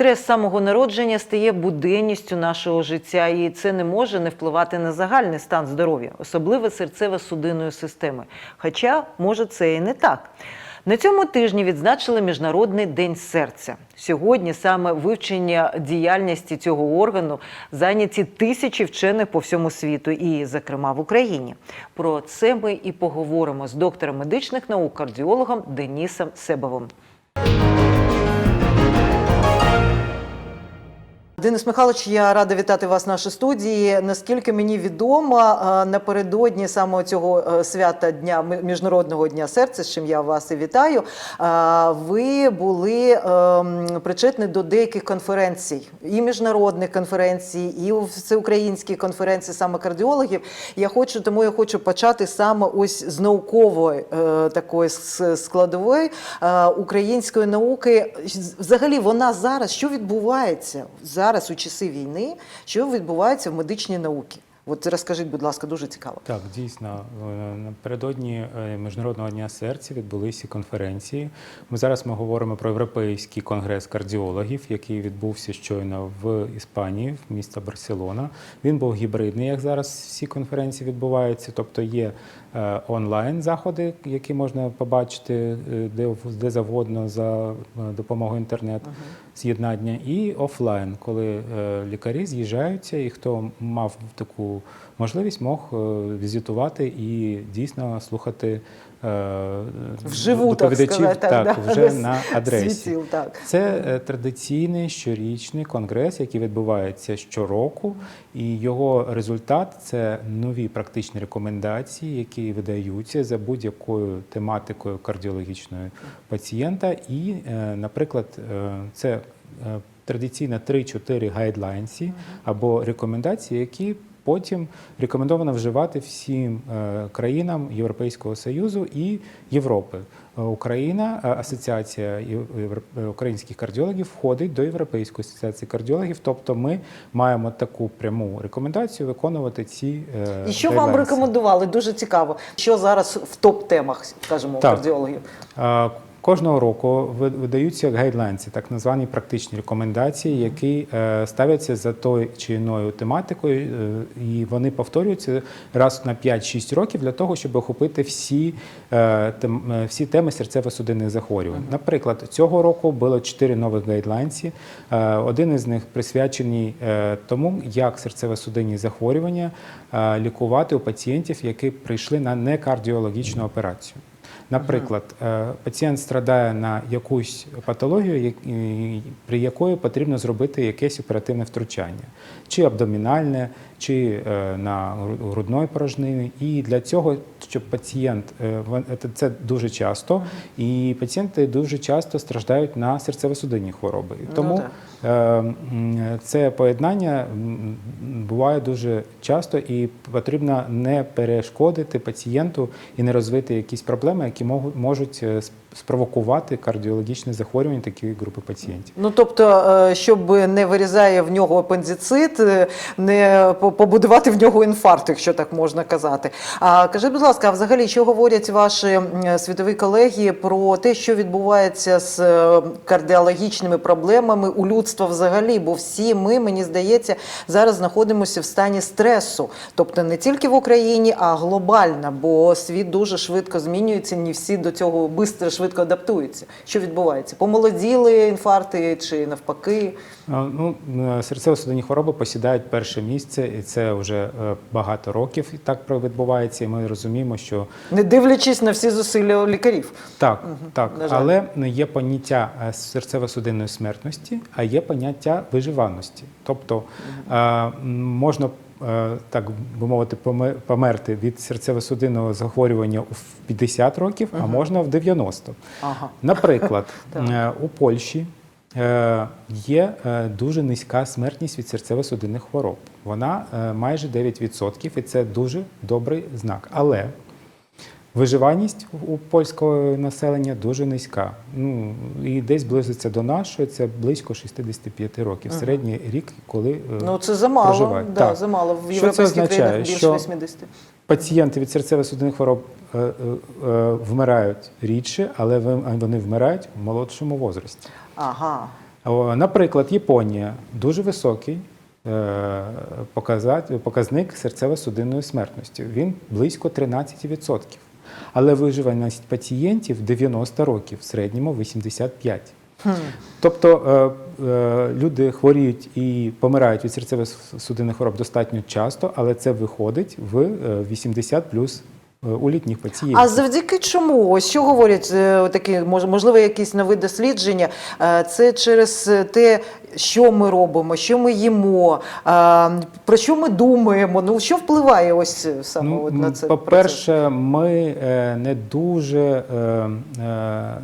Стрес самого народження стає буденністю нашого життя, і це не може не впливати на загальний стан здоров'я, особливо серцево-судинної системи. Хоча, може, це і не так. На цьому тижні відзначили Міжнародний день серця. Сьогодні саме вивчення діяльності цього органу зайняті тисячі вчених по всьому світу, і, зокрема, в Україні. Про це ми і поговоримо з доктором медичних наук, кардіологом Денісом Себовим. Денис Михайлович, я рада вітати вас в нашій студії. Наскільки мені відомо, е, напередодні саме цього е, свята дня міжнародного дня серця, з чим я вас і вітаю. е, Ви були ем, причетні до деяких конференцій, і міжнародних конференцій, і всеукраїнських конференцій саме кардіологів. Я хочу, тому я хочу почати саме ось з наукової такої складової української науки. Взагалі, вона зараз що відбувається зараз у часи війни? Що відбувається в медичній науці? От розкажіть, будь ласка, дуже цікаво. Так, дійсно, е, напередодні е, Міжнародного дня серця відбулися конференції. Ми зараз ми говоримо про Європейський конгрес кардіологів, який відбувся щойно в Іспанії, в місто Барселона. Він був гібридний, як зараз всі конференції відбуваються. Тобто є е, онлайн заходи, які можна побачити де, завгодно за допомогою інтернету з'єднання, і офлайн, коли е, лікарі з'їжджаються, і хто мав таку можливість, мог е, візитувати і дійсно слухати е, Вживу, так сказати, так, так, да, вже на адресі. світил, так. Це е, традиційний щорічний конгрес, який відбувається щороку, і його результат це нові практичні рекомендації, які видаються за будь-якою тематикою кардіологічної пацієнта. І, е, наприклад, це традиційно 3-4 гайдлайнсі або рекомендації, які Потім рекомендовано вживати всім е, країнам Європейського Союзу і Європи. Е, Україна, е, асоціація українських кардіологів, входить до Європейської асоціації кардіологів. Тобто, ми маємо таку пряму рекомендацію виконувати ці І що вам рекомендували? Дуже цікаво. Що зараз в топ-темах, скажімо, Так. кардіологів? Кожного року ви- видаються гайдлайнси, так звані практичні рекомендації, які е, ставляться за той чи іною тематикою, е, і вони повторюються раз на 5-6 років для того, щоб охопити всі, е, всі теми серцево-судинних захворювань. Наприклад, цього року було 4 нових гайдлайнси. Е, Один із них присвячений тому, як серцево-судинні захворювання лікувати у пацієнтів, які прийшли на некардіологічну операцію. Наприклад, е, пацієнт страдає на якусь патологію, при якої потрібно зробити якесь оперативне втручання, чи абдомінальне, чи е, на гру- грудної порожнини. І для цього, щоб пацієнт е, це- дуже часто, і пацієнти дуже часто страждають на серцево-судинні хвороби. Ну, Тому м, Це поєднання буває дуже часто, і потрібно не перешкодити пацієнту і не розвити якісь проблеми, які можуть- спровокувати кардіологічне захворювання такої групи пацієнтів. Ну тобто, е, щоб не вирізає в нього апендицит, е, не побудувати в нього інфаркт, якщо так можна казати. А кажіть, будь ласка, а взагалі, що говорять ваші світові колеги про те, що відбувається з е, кардіологічними проблемами у людства взагалі? Бо всі ми, мені здається, зараз знаходимося в стані стресу, тобто не тільки в Україні, а глобально, бо світ дуже швидко змінюється. Не всі до цього бистро швидко адаптуються. Що відбувається? Помолоділи інфаркти чи навпаки? Ну, е, серцево-судинні хвороби посідають перше місце, і це вже е, багато років і так відбувається. І ми розуміємо, що Не дивлячись на всі зусилля лікарів. Так, так, на але є поняття е, серцево-судинної смертності, а є поняття виживаності. Тобто м, можна так би мовити, поме- померти від серцево-судинного захворювання в 50 років, а можна в 90. Ага. Наприклад, е, у Польщі е, є е, дуже низька смертність від серцево-судинних хвороб. Вона е, майже 9%, і це дуже добрий знак. Але Виживаність у польського населення дуже низька. Ну і десь близиться до нашої, це близько 65 років. Середній рік, коли е, Ну це замало. проживають. Да, Так. замало. В Що це європейських означає? країнах більше Що 80. Пацієнти від серцево-судинних хвороб е, е, е, вмирають рідше, але вони вмирають в молодшому возрасті. Ага. Наприклад, Японія дуже високий е, показник серцево-судинної смертності. Він близько 13%. Але виживаність пацієнтів 90 років, в середньому 85. Хм. Тобто е, е, люди хворіють і помирають від серцево-судинних хвороб достатньо часто, але це виходить в е, 80 плюс е, у літніх пацієнтів. А завдяки чому? Ось що говорять е, такі, можливо, якісь нові дослідження? Е, Це через те, що ми робимо, що ми їмо, е, про що ми думаємо. Ну що впливає ось саме от на це? По-перше, ми е, не дуже. е, е, е,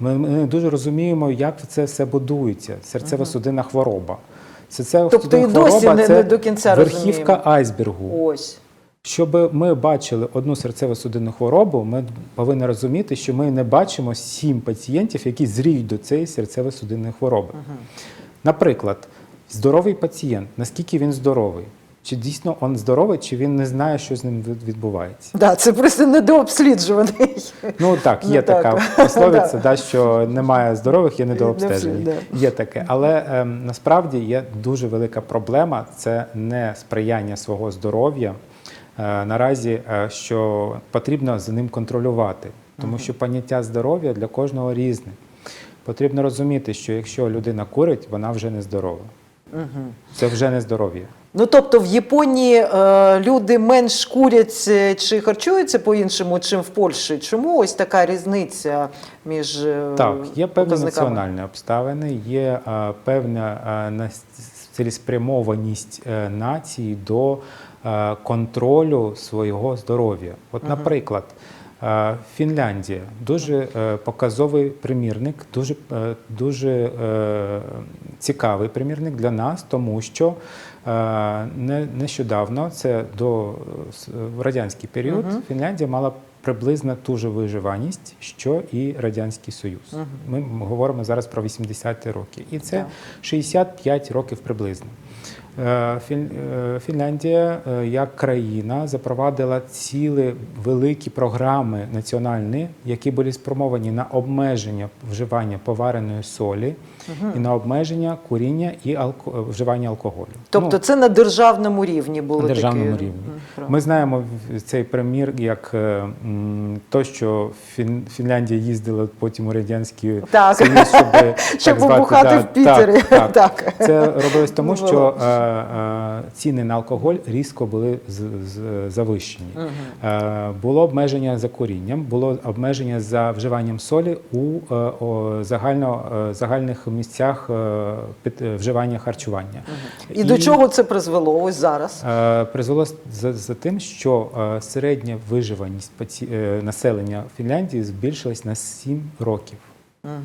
Ми ми не дуже розуміємо, як це все будується. Серцево-судинна хвороба. Серцево-судинна Тобто і досі хвороба не- це не до кінця верхівка розуміємо. айсбергу. Ось. Щоб ми бачили одну серцево-судинну хворобу, ми повинні розуміти, що ми не бачимо сім пацієнтів, які зріють до цієї серцево-судинної хвороби. Наприклад, здоровий пацієнт, наскільки він здоровий? Чи дійсно він здоровий, чи він не знає, що з ним відбувається? Да, це просто недообсліджуваний. Ну так, Ну, є так. така пословиця, да, що немає здорових, є недообстежені. Да. Є таке. Але ем, насправді є дуже велика проблема це не сприяння свого здоров'я. Е, наразі е, що потрібно за ним контролювати, тому що поняття здоров'я для кожного різне. Потрібно розуміти, що якщо людина курить, вона вже не здорова. Це вже не здоров'я. Ну тобто в Японії е, люди менш курять е, чи харчуються по-іншому, чим в Польщі. Чому ось така різниця між е, Так, є певні показниками? національні обставини, є е, певна е, цілеспрямованість е, нації до контролю свого здоров'я. От, наприклад, е, Фінляндія дуже е, показовий примірник, дуже, е, дуже е, цікавий примірник для нас, тому що е, не- нещодавно, це до е, радянський період, Фінляндія мала приблизно ту же виживаність, що і Радянський Союз. Ми говоримо зараз про 80-ті роки. І це Так. 65 років приблизно. Е, е, Фінляндія е, як країна запровадила цілі великі програми національні, які були спрямовані на обмеження вживання повареної солі і на обмеження куріння і алко- вживання алкоголю. Тобто Ну, це на державному рівні було на державному таке? рівні. Ми знаємо цей примір як то, що Фін, Фінляндія їздила потім у радянський Так. Союз, щоб, так звати, побухати да, в Пітері. Так, так. Так. Це робилось тому, Ну, що ціни на алкоголь різко були завищені. Е, було обмеження за курінням, було обмеження за вживанням солі у е, загально, е, загальних місцях е, е, вживання харчування. І, до чого це призвело ось зараз? Е, призвело за, за тим, що е, середня виживаність е, населення Фінляндії збільшилась на 7 років.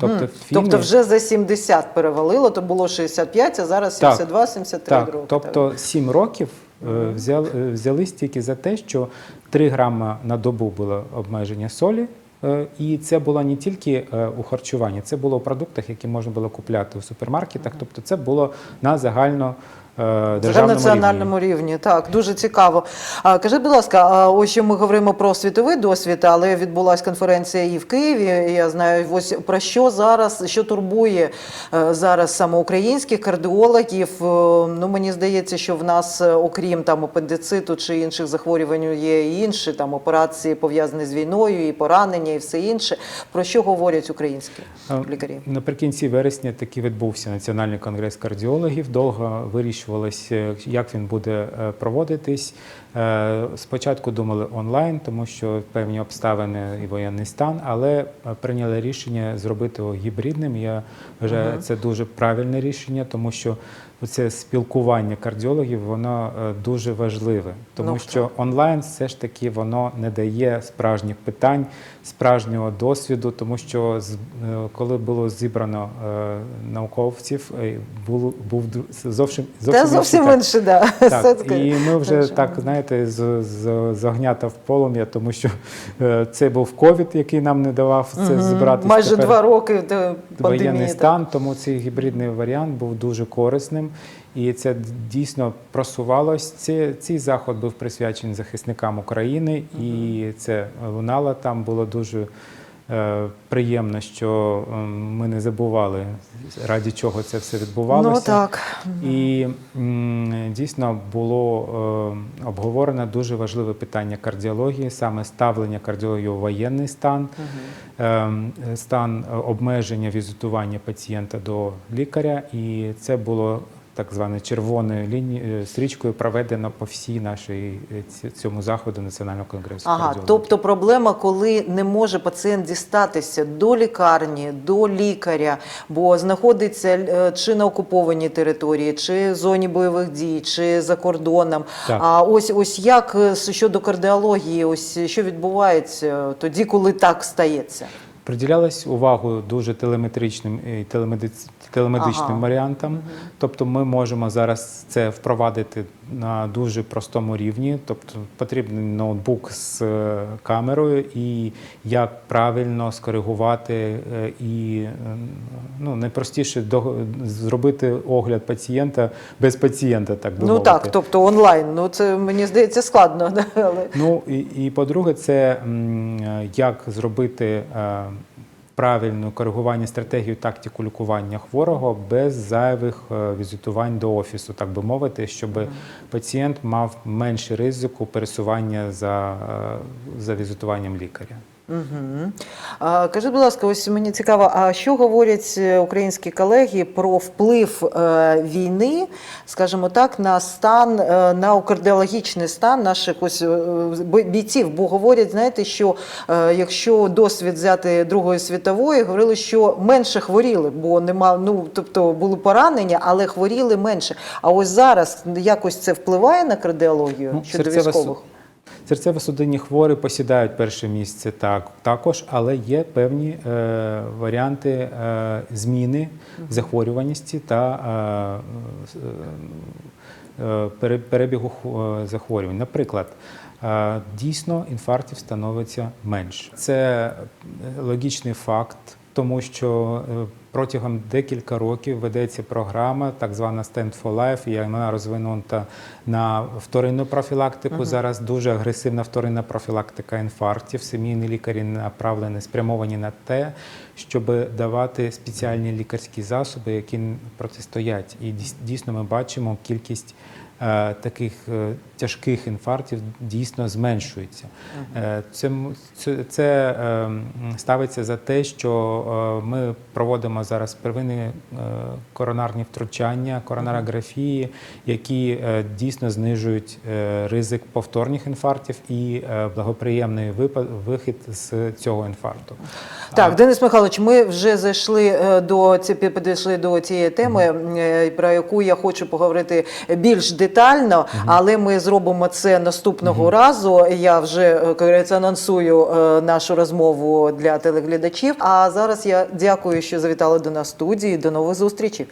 Тобто, фіни... Тобто вже за 70 перевалило, то було 65, а зараз 72, 73 так, роки. тобто 7 років е, взяли, е, взялись тільки за те, що 3 грама на добу було обмеження солі. е, І це було не тільки у харчуванні, це було у продуктах, які можна було купляти у супермаркетах. Тобто це було на загально е, державному рівні. Рівні. Так, дуже цікаво. А, кажи, будь ласка, ось що ми говоримо про світовий досвід, але відбулася конференція і в Києві. Я знаю, ось про що зараз, що турбує е, зараз саме українських кардіологів. Е, Ну мені здається, що в нас, окрім там апендициту чи інших захворювань, є і інші там операції пов'язані з війною, і поранення, і все інше. Про що говорять українські лікарі? Наприкінці вересня таки відбувся національний конгрес кардіологів. Довго вирішувалося, як він буде е, проводитись. Е, Спочатку думали онлайн, тому що певні обставини і воєнний стан, але е, прийняли рішення зробити його гібридним. Я вважаю, це дуже правильне рішення, тому що це спілкування кардіологів воно е, дуже важливе, тому Ну, що онлайн все ж таки воно не дає справжніх питань, справжнього досвіду, тому що коли було зібрано науковців, було був дру- зовсім Та зовсім зовсім інший інше, да. так, і ми вже так знаєте, з, з, з огнята в полум'я, тому що е, це був ковід, який нам не давав це угу. збиратися. Майже тепер два роки до воєнний стан, тому цей гібридний варіант був дуже корисним. І це дійсно просувалось. Це, цей заход був присвячений захисникам України, і це лунало там було дуже Приємно, що е, ми не забували, раді чого це все відбувалося. Ну так. І дійсно було е, обговорено дуже важливе питання кардіології, саме ставлення кардіології у воєнний стан, е, стан е, обмеження візитування пацієнта до лікаря. І це було так званою червоною лінією стрічкою проведено по всій нашій е, цьому заходу Національного конгресу. Ага, тобто проблема, коли не може пацієнт дістатися до лікарні, до лікаря, бо знаходиться е, чи на окупованій території, чи в зоні бойових дій, чи за кордоном. Так. А ось ось як е, щодо кардіології, ось що відбувається тоді, коли так стається? Приділялась увагу дуже телеметричним і телемедиц- телемедичним Ага. варіантам. Тобто ми можемо зараз це впровадити на дуже простому рівні. Тобто потрібен ноутбук з е, камерою і як правильно скоригувати е, і е, ну, найпростіше до, зробити огляд пацієнта без пацієнта, так би Ну мовити. так, тобто онлайн. Ну це мені здається складно. Але... Ну і, і по-друге, це як зробити правильне коригування стратегію тактику лікування хворого без зайвих е, візитувань до офісу, так би мовити, щоб пацієнт мав менше ризику пересування за, е, за візитуванням лікаря. Угу. А, кажіть, будь ласка, ось мені цікаво, а що говорять е, українські колеги про вплив е, війни, скажімо так, на стан, е, на кардіологічний стан наших ось е, бійців? Бо говорять, знаєте, що е, якщо досвід взяти Другої світової, говорили, що менше хворіли, бо нема, ну тобто були поранення, але хворіли менше. А ось зараз якось це впливає на кардіологію Ну, щодо серцева військових? Серцево-судинні хворі посідають перше місце так, також, але є певні е, варіанти е, зміни захворюваності та е, е, перебігу е, захворювань. Наприклад, е, дійсно інфарктів становиться менше. Це логічний факт, тому що е, протягом декілька років ведеться програма, так звана Stand for Life, і вона розвинута на вторинну профілактику. Зараз дуже агресивна вторинна профілактика інфарктів. Сімейні лікарі направлені, спрямовані на те, щоб давати спеціальні лікарські засоби, які протистоять. І дійсно ми бачимо кількість. е, Таких е, тяжких інфарктів дійсно зменшується. Е, Це, це, це ставиться за те, що е, ми проводимо зараз первинні е, коронарні втручання, коронарографії, які дійсно знижують ризик повторних інфарктів і благоприємний випад- вихід з цього інфаркту. Так, Денис Михайлович, ми вже зайшли до підійшли до цієї теми, е, про яку я хочу поговорити більш детально, але ми зробимо це наступного разу. Я вже е, анонсую е, нашу розмову для телеглядачів. А зараз я дякую, що завітали до нас в студії. До нових зустрічей.